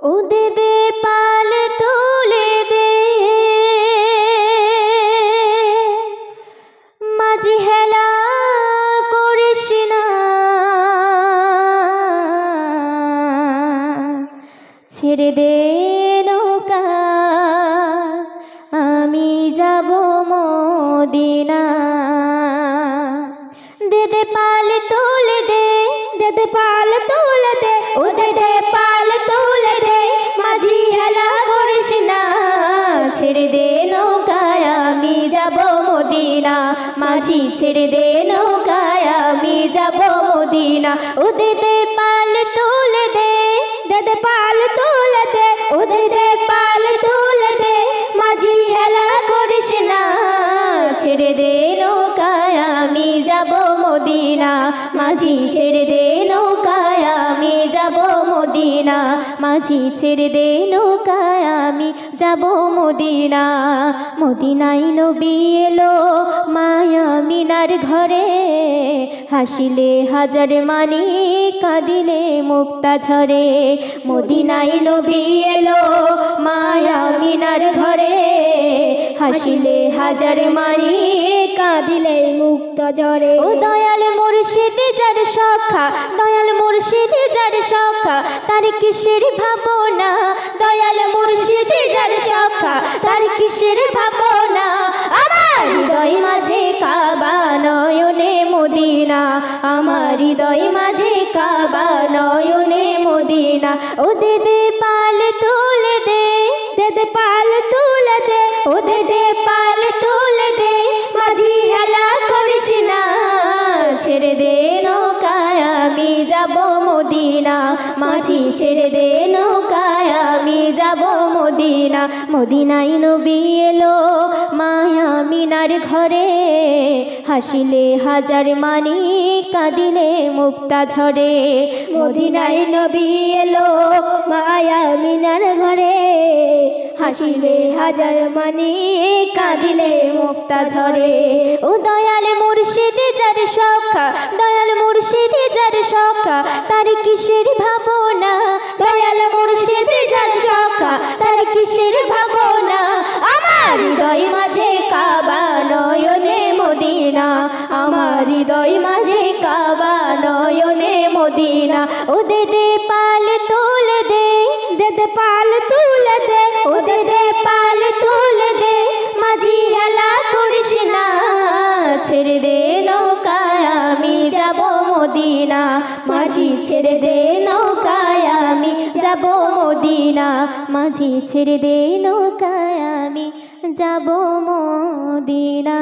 উদে দে পাল তুলে দে। মাঝি হেলা করিস না। ছেড়ে দে নৌকা, আমি যাব মদিনা। দে দে পাল তুলে দে দে দে পাল তুলে দে ও দে দে পাল তুলে মদিনা মাঝি ছেড়ে দে নৌকায় আমি যাব মদিনা। উদিতে দে মদিনা, মাঝি ছেড়ে দে নৌকায় আমি যাব মদিনা। মাঝি ছেড়ে দে নৌকায় আমি যাব মদিনা। মদিনাই নবী এলো মায়া মিনার ঘরে। হাসিলে হাজার মানি, কাঁদিলে মুক্তা ঝরে। মদিনাই নবী এলো মায়া মিনার ঘরে। হাসিলে হাজার মানি কাঁদিলে মুক্ত জরে ও দয়াল মুর্শিদ যার সখা, দয়াল মুর্শিদ যার সখা, তার কিসের ভাবনা? দয়াল মুর্শিদ যার সখা, তার কিসের ভাবনা? আমার হৃদয় মাঝে কাবা নয়নে মদিনা, আমার হৃদয় মাঝে কাবা নয়নে মদিনা। ও দে দে পাল তুলে দে দে পাল তুলে দে, ও দে দে পাল তুলে যাব মদিনা, মাঝি ছেড়ে দে নৌকায়, আমি যাব মদিনা। মদিনাই নবী এলো মায়া মিনার ঘরে, হাসিলে হাজার মানি, কাঁদিলে মুক্তা ঝরে। মদিনাই নবী এলো মায়া মিনার ঘরে, হাসিলে হাজার মানি, কাঁদিলে মুক্তা ঝরে। ও দয়াল মুর্শিদ যার সখা মুর্শিদ সখা তার কিসের ভাবনা? দয়াল মুর্শিদ যার সখা তার কিসের ভাবনা? আমার হৃদয় মাঝে কাবা নয়নে মদিনা, আমার হৃদয় মাঝে কাবা নয়নে মদিনা। ও ছেড়ে দে নৌকায় আমি। যাব মদিনা মাঝি ছেড়ে দে নৌকায় আমি। যাব মদিনা।